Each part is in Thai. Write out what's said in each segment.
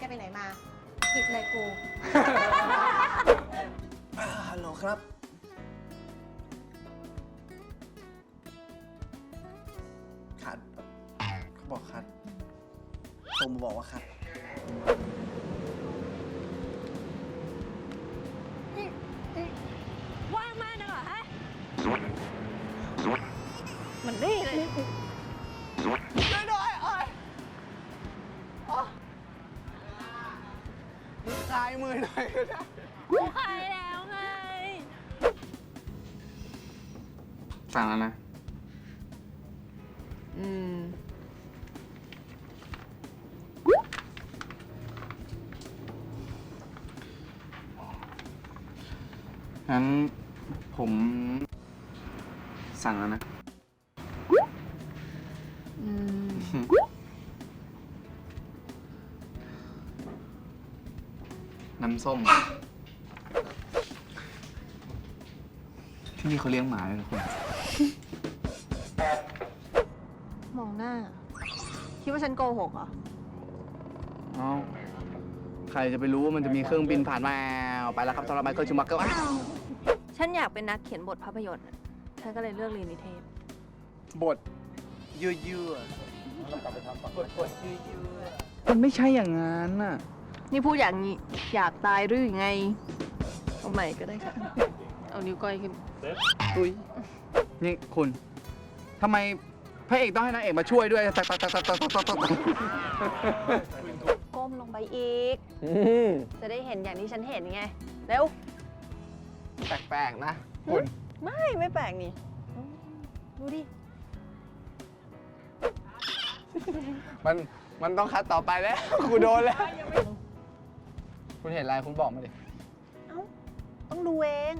มา ผิดเลยกู อ่าฮัลโหลครับคัดเขาบอกคัดโทรมาบอกว่าคัดว่างมากนะเหรอฮะ มันนี่เลยช่วย คลายมือหน่อยก็ได้กูใครแล้วไง สั่งแล้วนะอืม งั้นผมสั่งแล้วนะ น้ำส้ม ที่นี่เขาเลี้ยงหมาเลยนะคุณ มองหน้า คิดว่าฉันโกหกเหรอ เอ้า ใครจะไปรู้ว่ามันจะมีเครื่องบินผ่านมาไปแล้วครับสำหรับไมเคิลชูมักเกอร์ฉันอยากเป็นนักเขียนบทภาพยนตร์อะฉันก็เลยเลือกเรียนนิเทศ บทยั่วยั่วบทบทยั่วยั่วมันไม่ใช่อย่างนั้นน่ะ นี่พูดอย่างนี้ อยากตายหรือยังไง เอาใหม่ก็ได้ค่ะ เอานิ้วก้อยขึ้น อุ้ยนี่คุณ ทำไมพระเอกต้องให้นางเอกมาช่วยด้วยตักตักตักตักตักตักตักก้มลงไปอีก จะได้เห็นอย่างที่ฉันเห็นไง เร็ว แปลกๆนะ คุณ ไม่ไม่แปลกนี่ ดูดิ มัน มันต้องคัดต่อไปแล้ว กูโดนแล้ว คุณเห็นอะไรคุณบอกมาดิต้องดูเอง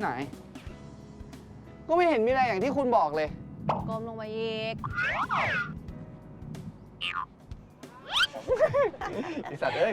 ไหน ก็ไม่เห็นมีอะไรอย่างที่คุณบอกเลยก้มลงไปอีก ไอสัตว์เอ้ย